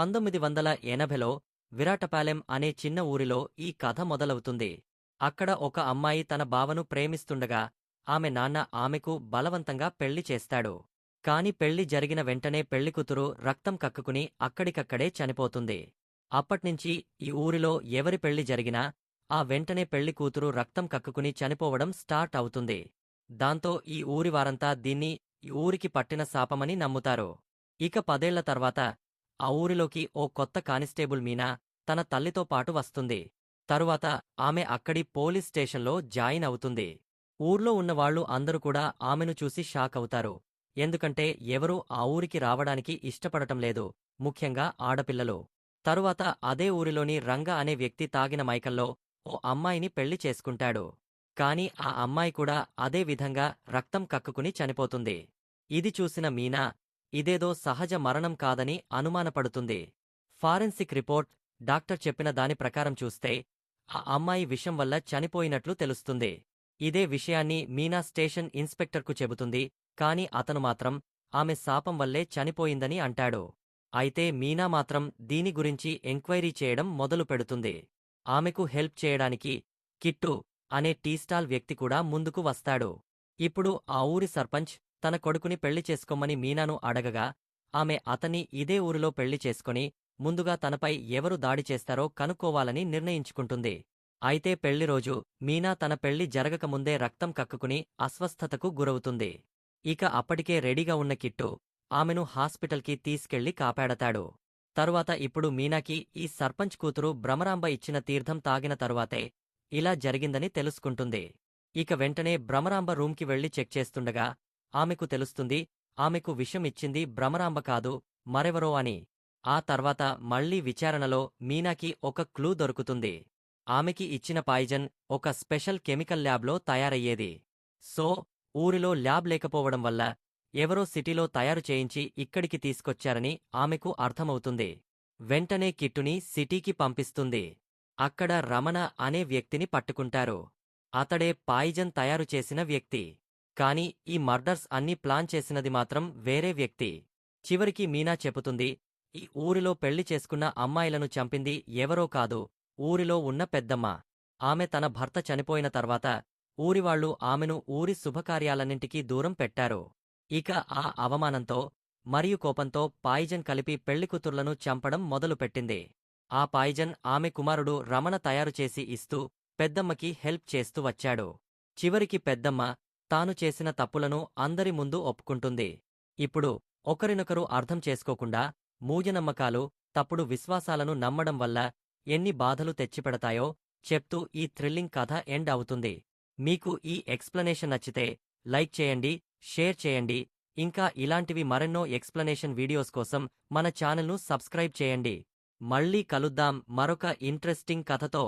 పంతొమ్మిది వందల ఎనభైలో విరాటపాలెం అనే చిన్న ఊరిలో ఈ కథ మొదలవుతుంది. అక్కడ ఒక అమ్మాయి తన బావను ప్రేమిస్తుండగా ఆమె నాన్న ఆమెకు బలవంతంగా పెళ్ళి చేస్తాడు. కాని పెళ్ళి జరిగిన వెంటనే పెళ్ళికూతురు రక్తం కక్కుకుని అక్కడికక్కడే చనిపోతుంది. అప్పట్నుంచి ఈ ఊరిలో ఎవరి పెళ్ళి జరిగినా ఆ వెంటనే పెళ్ళి కూతురు రక్తం కక్కుకుని చనిపోవడం స్టార్ట్ అవుతుంది. దాంతో ఈ ఊరివారంతా దీన్ని ఈ ఊరికి పట్టిన శాపమని నమ్ముతారు. ఇక పదేళ్ళ తర్వాత ఆ ఊరిలోకి ఓ కొత్త కానిస్టేబుల్ మీనా తన తల్లితో పాటు వస్తుంది. తరువాత ఆమె అక్కడి పోలీస్ స్టేషన్లో జాయిన్ అవుతుంది. ఊర్లో ఉన్నవాళ్ళు అందరూ కూడా ఆమెను చూసి షాక్ అవుతారు. ఎందుకంటే ఎవరూ ఆ ఊరికి రావడానికి ఇష్టపడటం లేదు ముఖ్యంగా ఆడపిల్లలు. తరువాత అదే ఊరిలోని రంగ అనే వ్యక్తి తాగిన మైకల్లో ఓ అమ్మాయిని పెళ్ళి చేసుకుంటాడు. కాని ఆ అమ్మాయి కూడా అదే విధంగా రక్తం కక్కుకుని చనిపోతుంది. ఇది చూసిన మీనా ఇదేదో సహజ మరణం కాదని అనుమానపడుతుంది. ఫారెన్సిక్ రిపోర్ట్ డాక్టర్ చెప్పిన దాని ప్రకారం చూస్తే ఆ అమ్మాయి విషం వల్ల చనిపోయినట్లు తెలుస్తుంది. ఇదే విషయాన్ని మీనా స్టేషన్ ఇన్స్పెక్టర్కు చెబుతుంది కాని అతను మాత్రం ఆమె శాపం వల్లే చనిపోయిందని అంటాడు. అయితే మీనా మాత్రం దీని గురించి ఎంక్వైరీ చేయడం మొదలు పెడుతుంది. ఆమెకు హెల్ప్ చేయడానికి కిట్టు అనే టీస్టాల్ వ్యక్తి కూడా ముందుకు వస్తాడు. ఇప్పుడు ఆ ఊరి సర్పంచ్ తన కొడుకుని పెళ్ళి చేసుకోమని మీనాను అడగగా ఆమె అతన్ని ఇదే ఊరిలో పెళ్ళి చేసుకుని ముందుగా తనపై ఎవరు దాడి చేస్తారో కనుక్కోవాలని నిర్ణయించుకుంటుంది. అయితే పెళ్ళి రోజు మీనా తన పెళ్ళి జరగకముందే రక్తం కక్కుకుని అస్వస్థతకు గురవుతుంది. ఇక అప్పటికే రెడీగా ఉన్న కిట్టు ఆమెను హాస్పిటల్కి తీసుకెళ్ళి కాపాడతాడు. తరువాత ఇప్పుడు మీనాకి ఈ సర్పంచ్ కూతురు భ్రమరాంబ ఇచ్చిన తీర్థం తాగిన తరువాతే ఇలా జరిగిందని తెలుసుకుంటుంది. ఇక వెంటనే భ్రమరాంబ రూమ్కి వెళ్ళి చెక్ చేస్తుండగా ఆమెకు తెలుస్తుంది ఆమెకు విషం ఇచ్చింది భ్రమరాంబ కాదు మరెవరో అని. ఆ తర్వాత మళ్ళీ విచారణలో మీనాకి ఒక క్లూ దొరుకుతుంది. ఆమెకి ఇచ్చిన పాయిజన్ ఒక స్పెషల్ కెమికల్ ల్యాబ్లో తయారయ్యేది. సో ఊరిలో ల్యాబ్ లేకపోవడం వల్ల ఎవరో సిటీలో తయారు చేయించి ఇక్కడికి తీసుకొచ్చారని ఆమెకు అర్థమవుతుంది. వెంటనే కిట్టుని సిటీకి పంపిస్తుంది. అక్కడ రమణ అనే వ్యక్తిని పట్టుకుంటారు. అతడే పాయిజన్ తయారు చేసిన వ్యక్తి. కాని ఈ మర్డర్స్ అన్నీ ప్లాన్ చేసినది మాత్రం వేరే వ్యక్తి. చివరికి మీనా చెబుతుంది ఈ ఊరిలో పెళ్ళి చేసుకున్న అమ్మాయిలను చంపింది ఎవరో కాదు ఊరిలో ఉన్న పెద్దమ్మ. ఆమె తన భర్త చనిపోయిన తర్వాత ఊరివాళ్ళు ఆమెను ఊరి శుభకార్యాలన్నింటికీ దూరం పెట్టారు. ఇక ఆ అవమానంతో మరియు కోపంతో పాయిజన్ కలిపి పెళ్ళికూతుర్లను చంపడం మొదలుపెట్టింది. ఆ పాయిజన్ ఆమె కుమారుడు రమణ తయారుచేసి ఇస్తూ పెద్దమ్మకి హెల్ప్ చేస్తూ వచ్చాడు. చివరికి పెద్దమ్మ తాను చేసిన తప్పులను అందరి ముందు ఒప్పుకుంటుంది. ఇప్పుడు ఒకరినొకరు అర్థం చేసుకోకుండా మూజనమ్మకాలు తప్పుడు విశ్వాసాలను నమ్మడం వల్ల ఎన్ని బాధలు తెచ్చిపెడతాయో చెప్తూ ఈ థ్రిల్లింగ్ కథ ఎండ్ అవుతుంది. మీకు ఈ ఎక్స్ప్లనేషన్ నచ్చితే లైక్ చేయండి షేర్ చేయండి. ఇంకా ఇలాంటివి మరెన్నో ఎక్స్ప్లనేషన్ వీడియోస్ కోసం మన ఛానల్ను సబ్స్క్రైబ్ చేయండి. మళ్ళీ కలుద్దాం మరొక ఇంట్రెస్టింగ్ కథతో.